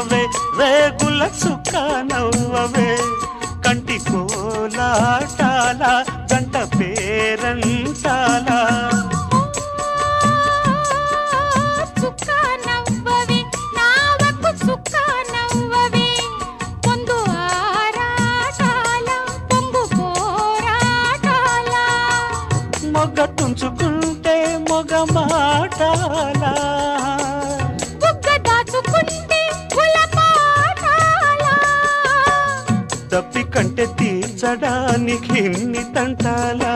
పిల్ల చుక్క నవ్వవే. కంటి కోలాటాల గంట పేరంటాల. నవ్వవే నవ్వవే. మొగ్గ తుంచుకుంటే మొగ మాటాల తప్పి కంటే తీర్చడానికి ఇన్ని తంటాలా?